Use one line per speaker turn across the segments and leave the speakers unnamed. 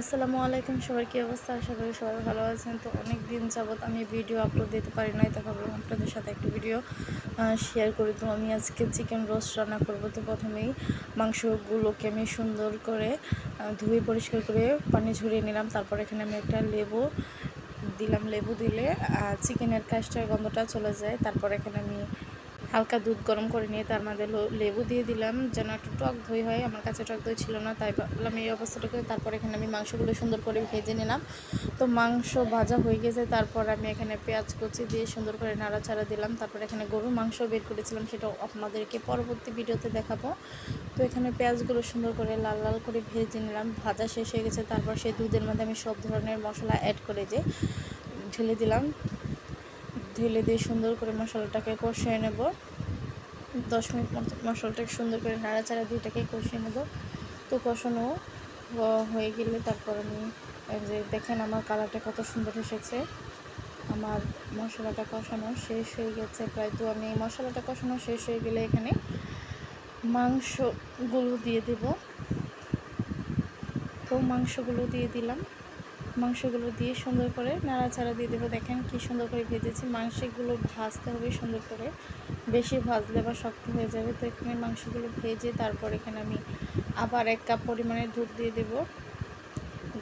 আসসালামু আলাইকুম, সবার কী অবস্থা? আশা করি সবাই ভালো আছেন। তো অনেক দিন যাবৎ আমি ভিডিও আপলোড দিতে পারি নাই, তো ভাবলাম আপনাদের সাথে একটু ভিডিও শেয়ার করি। তো আমি আজকে চিকেন রোস্ট রান্না করব। তো প্রথমেই মাংসগুলোকে আমি সুন্দর করে ধুয়ে পরিষ্কার করে পানি ঝরিয়ে নিলাম। তারপর এখানে আমি একটা লেবু দিলাম। লেবু দিলে চিকেনের কাজটার গন্ধটা চলে যায়। তারপর এখানে আমি হালকা দুধ গরম করে নিয়ে তার মধ্যে লেবু দিয়ে দিলাম, যেন একটু টক দই হয়। আমার কাছে টক দই ছিল না, তাই ভাবলাম এই অবস্থাটাকে তারপর এখানে আমি মাংসগুলো সুন্দর করে ভেজে নিলাম। তো মাংস ভাজা হয়ে গেছে, তারপর আমি এখানে পেঁয়াজ কুচি দিয়ে সুন্দর করে নাড়াচাড়া দিলাম। তারপর এখানে গরুর মাংস বের করেছিলাম, সেটা আপনাদেরকে পরবর্তী ভিডিওতে দেখাবো। তো এখানে পেঁয়াজগুলো সুন্দর করে লাল লাল করে ভেজে নিলাম, ভাজা শেষ হয়ে গেছে। তারপর সেই দুধের মধ্যে আমি সব ধরনের মশলা অ্যাড করে যে ঢেলে দিলাম। ঢেলে দিয়ে সুন্দর করে মশলাটাকে কষিয়ে নেব। দশ মিনিট মতো মশলাটাকে সুন্দর করে নাড়াচাড়া দিয়ে এটাকে কষিয়ে নেব। তো কষানো হয়ে গেলে তারপর আমি যে দেখেন আমার কালারটা কত সুন্দর এসেছে। আমার মশলাটা কষানো শেষ হয়ে গেছে প্রায়। তো আমি মশলাটা কষানো শেষ হয়ে গেলে এখানে মাংসগুলো দিয়ে দেব। তো মাংসগুলো দিয়ে দিলাম। মাংসগুলো দিয়ে সুন্দর করে নাড়াচাড়া দিয়ে দেবো। দেখেন কি সুন্দর করে ভেজেছি। মাংসগুলো ভাজতে হবে সুন্দর করে। বেশি ভাজলে বা শক্ত হয়ে যাবে। তো এখানে মাংসগুলো ভেজে তারপর এখানে আমি আবার এক কাপ পরিমাণে দুধ দিয়ে দেব।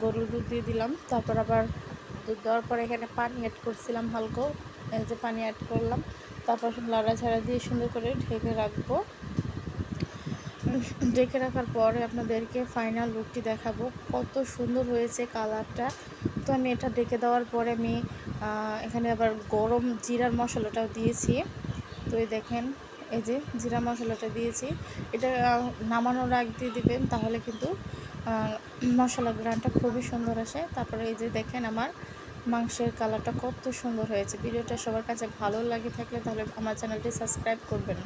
গরুর দুধ দিয়ে দিলাম। তারপর আবার দুধ দেওয়ার পর এখানে পানি অ্যাড করছিলাম হালকা। যে পানি অ্যাড করলাম। তারপর নাড়াচাড়া দিয়ে সুন্দর করে ঢেকে রাখব। ডেকে রাখার পরে আপনাদেরকে ফাইনাল লুকটি দেখাবো। কত সুন্দর হয়েছে কালারটা। তো আমি এটা ডেকে দেওয়ার পরে আমি এখানে আবার গরম জিরার মশলাটাও দিয়েছি। তো এই দেখেন, এই যে জিরা মশলাটা দিয়েছি। এটা নামানোর আগ দিয়ে দেবেন, তাহলে কিন্তু মশলা গ্রানটা খুবই সুন্দর আসে। তারপরে এই যে দেখেন আমার মাংসের কালারটা কত সুন্দর হয়েছে। ভিডিওটা সবার কাছে ভালো লাগে থাকলে তাহলে আমার চ্যানেলটি সাবস্ক্রাইব করবেন।